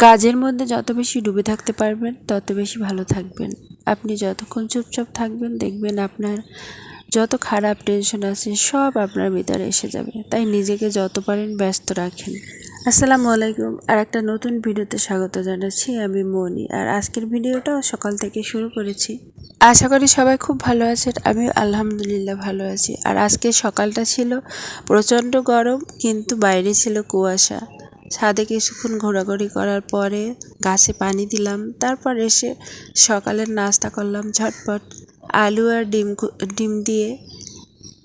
কাজের মধ্যে যত বেশি ডুবে থাকতে পারবেন, তত বেশি ভালো থাকবেন। আপনি যতক্ষণ চুপচাপ থাকবেন, দেখবেন আপনার যত খারাপ টেনশন আছে, সব আপনার ভিতরে এসে যাবে। তাই নিজেকে যত পারেন ব্যস্ত রাখেন। আসসালামু আলাইকুম, আর একটা নতুন ভিডিওতে স্বাগত জানাচ্ছি আমি মনি। আর আজকের ভিডিওটাও সকাল থেকে শুরু করেছি। আশা করি সবাই খুব ভালো আছেন আমি আলহামদুলিল্লাহ ভালো আছি। আর আজকে সকালটা ছিল প্রচণ্ড গরম, কিন্তু বাইরে ছিল কুয়াশা। ছাদে কিছুক্ষণ ঘোরাঘুরি করার পরে গাছে পানি দিলাম। তারপর এসে সকালের নাস্তা করলাম ঝটপট। আলু আর ডিম ডিম দিয়ে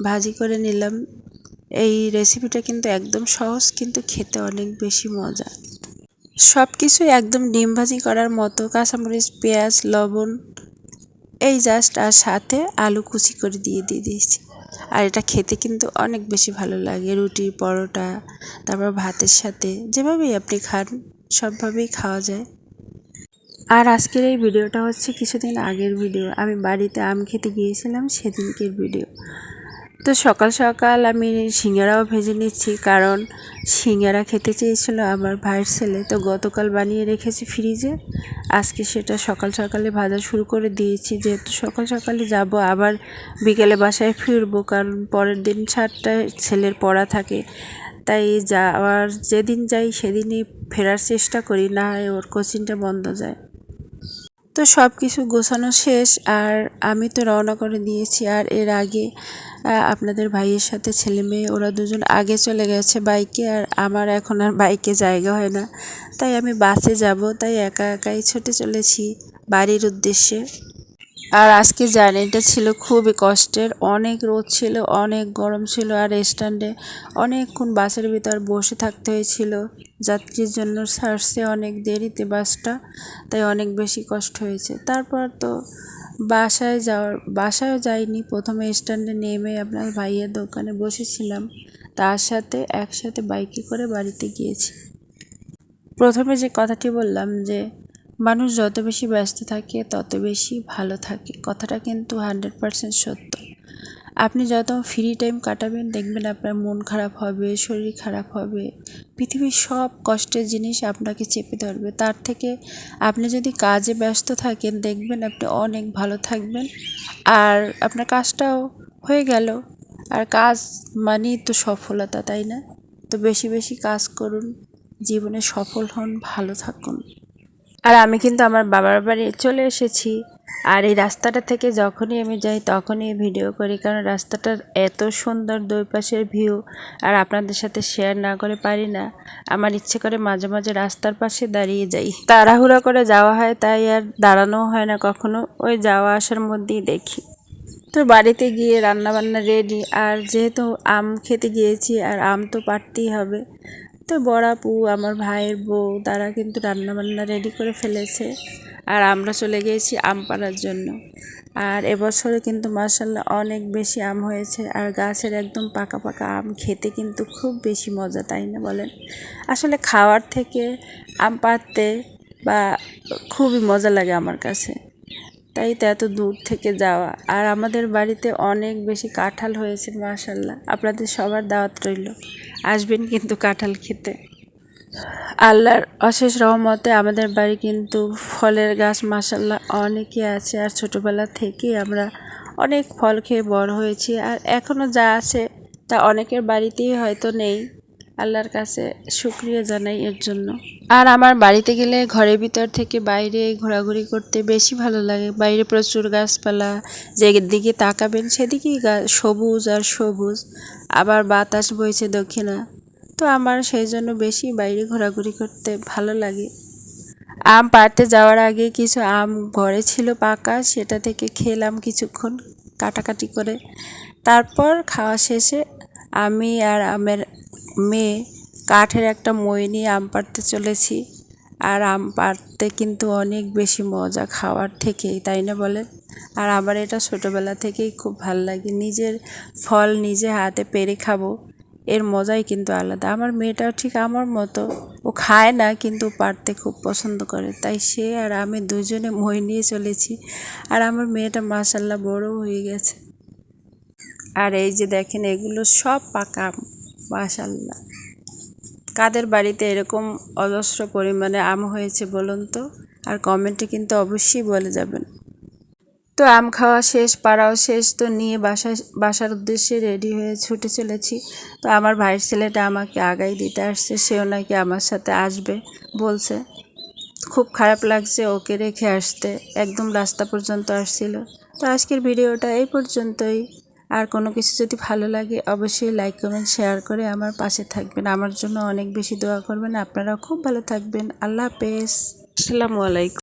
ভাজি করে নিলাম। এই রেসিপিটা কিন্তু একদম সহজ, কিন্তু খেতে অনেক বেশি মজা। সব কিছুই একদম ডিম ভাজি করার মতো। কাঁচামরিচ, পেঁয়াজ, লবণ, এই জাস্ট আর সাথে আলু কুচি করে দিয়ে দিয়ে দিয়েছি। আর এটা খেতে কিন্তু অনেক বেশি ভালো লাগে, রুটি, পরোটা, তারপর ভাতের সাথে, যেভাবেই আপনি খান, সবভাবেই খাওয়া যায়। আর আজকের এই ভিডিওটা হচ্ছে কিছুদিন আগের ভিডিও, আমি বাড়িতে আম খেতে গিয়েছিলাম সেদিনকের ভিডিও। তো সকাল সকাল আমি সিঙ্গারাও ভেজে নিচ্ছি, কারণ সিঙ্গারা খেতে চেয়েছিল আমার ভাইয়ের ছেলে। তো গতকাল বানিয়ে রেখেছি ফ্রিজে। আজকে সেটা সকাল সকালে ভাজা শুরু করে দিয়েছি। যেহেতু সকাল সকালে যাব, আবার বিকেলে বাসায় ফিরবো, কারণ পরের দিন সাতটায় ছেলের পড়া থাকে। তাই যাওয়ার যেদিন যাই সেদিনই ফেরার চেষ্টা করি, না হয় ওর কোচিংটা বন্ধ যায়। তো সব কিছু গোছানো শেষ, আর আমি তো রওনা করে দিয়েছি। আর এর আগে আপনাদের ভাইয়ের সাথে ছেলে মেয়ে, ওরা দুজন আগে চলে গেছে বাইকে আর আমার এখন আর বাইকে জায়গা হয় না। তাই আমি বাসে যাব, তাই একা একাই ছুটে চলেছি বাড়ির উদ্দেশ্যে। আর আজকে জার্নিটা ছিল খুবই কষ্টের। অনেক রোদ ছিল, অনেক গরম ছিল আর স্ট্যান্ডে অনেকক্ষণ বাসের ভিতর বসে থাকতে হয়েছিল। যাত্রীর জন্য ছাড়ছে অনেক দেরিতে বাসটা, তাই অনেক বেশি কষ্ট হয়েছে। তারপর তো বাসায় যাওয়ার, বাসায়ও যাইনি। প্রথমে স্ট্যান্ডে নেমে আপনার ভাইয়ের দোকানে বসেছিলাম। তার সাথে একসাথে বাইকে করে বাড়িতে গিয়েছি। প্রথমে যে কথাটি বললাম যে, মানুষ যত বেশি ব্যস্ত থাকে, তত বেশি ভালো থাকে। কথাটা কিন্তু হান্ড্রেড পারসেন্ট সত্য। আপনি যত ফ্রি টাইম কাটাবেন, দেখবেন আপনার মন খারাপ হবে, শরীর খারাপ হবে। পৃথিবীর সব কষ্টের জিনিস আপনাকে চেপে ধরবে। তার থেকে আপনি যদি কাজে ব্যস্ত থাকেন, দেখবেন আপনি অনেক ভালো থাকবেন। আর আপনার কাজটাও হয়ে গেল। আর কাজ মানেই তো সফলতা, তাই না? তো বেশি বেশি কাজ করুন, জীবনে সফল হন, ভালো থাকুন। আর আমি কিন্তু আমার বাবার বাড়ি চলে এসেছি। আর এই রাস্তাটা থেকে যখনই আমি যাই, তখনই ভিডিও করি। কারণ রাস্তাটার এত সুন্দর দুই পাশের ভিউ আর আপনাদের সাথে শেয়ার না করে পারি না। আমার ইচ্ছে করে মাঝে মাঝে রাস্তার পাশে দাঁড়িয়ে যাই। তাড়াহুড়া করে যাওয়া হয়, তাই আর দাঁড়ানোও হয় না কখনো। ওই যাওয়া আসার মধ্যেই দেখি। তো বাড়িতে গিয়ে রান্না বান্না রেডি আর যেহেতু আম খেতে গিয়েছি, আর আম তো পারতেই হবে। তো বড়াপু আমার ভাইয়ের বউ, তারা কিন্তু রান্না বান্না রেডি করে ফেলেছে। আর আমরা চলে গিয়েছি আম পাড়ার জন্য। আর এবছরে কিন্তু মার্শাল্লাহ অনেক বেশি আম হয়েছে। আর গাছের একদম পাকা পাকা আম খেতে কিন্তু খুব বেশি মজা, তাই না বলেন? আসলে খাওয়ার থেকে আম পাড়তে বা খুবই মজা লাগে আমার কাছে। তাই তো এত দূর থেকে যাওয়া। আর আমাদের বাড়িতে অনেক বেশি কাঁঠাল হয়েছে মাশাল্লাহ আপনাদের সবার দাওয়াত রইল। আসবেন কিন্তু কাঁঠাল খেতে। আল্লাহর অশেষ রহমতে আমাদের বাড়ি কিন্তু ফলের গাছ মাসাল্লাহ অনেকই আছে, আর ছোটোবেলা থেকেই আমরা অনেক ফল খেয়ে বড় হয়েছি, আর এখনও যা আছে তা অনেকের বাড়িতেই হয়তো নেই। আল্লাহর কাছে শুক্রিয়া জানাই এর জন্য। আর আমার বাড়িতে গেলে ঘরের ভিতর থেকে বাইরে ঘোরাঘুরি করতে বেশি ভালো লাগে। বাইরে প্রচুর গাছপালা, যেদিকে তাকাবেন সেদিকেই সবুজ আর সবুজ। আবার বাতাস বইছে দক্ষিণা। তো আমার সেই জন্য বেশি বাইরে ঘোরাঘুরি করতে ভালো লাগে। আম পাড়তে যাওয়ার আগে কিছু আম ঘরে ছিল পাকা, সেটা থেকে খেলাম কিছুক্ষণ কাটাকাটি করে। তারপর খাওয়া শেষে আমি আর আমের মেয়ে কাঠের একটা মই নিয়ে আম পাড়তে চলেছি। আর আম পাড়তে কিন্তু অনেক বেশি মজা খাওয়ার থেকেই, তাই না বলেন আর আমার এটা ছোটোবেলা থেকেই খুব ভালো লাগে। নিজের ফল নিজে হাতে পেরে খাব। এর মজাই কিন্তু আলাদা। আমার মেয়েটাও ঠিক আমার মতো। ও খায় না, কিন্তু পারতে খুব পছন্দ করে। তাই সে আর আমি দুজনে মই নিয়ে চলেছি। আর আমার মেয়েটা মাসাল্লাহ বড় হয়ে গেছে। আর এই যে দেখেন, এগুলো সব পাকা মাসাল্লাহ কাদের বাড়িতে এরকম অজস্র পরিমাণে আম হয়েছে বলুন তো? আর কমেন্টে কিন্তু অবশ্যই বলে যাবেন। তো আম খাওয়া শেষ, পাড়াও শেষ, তো নিয়ে বাসা বাসার উদ্দেশ্যে রেডি হয়ে ছুটে চলেছি। তো আমার ভাইয়ের ছেলেটা আমাকে আগাই দিতে আসছে, সেও নাকি আমার সাথে আসবে বলছে। খুব খারাপ লাগছে ওকে রেখে আসতে, একদম রাস্তা পর্যন্ত আসছিল। তো আজকের ভিডিওটা এই পর্যন্তই। আর কোনো কিছু যদি ভালো লাগে অবশ্যই লাইক কমেন্ট শেয়ার করে আমার পাশে থাকবেন। আমার জন্য অনেক বেশি দোয়া করবেন। আপনারাও খুব ভালো থাকবেন। আল্লাহ হাফেজ। আসসালামু আলাইকুম।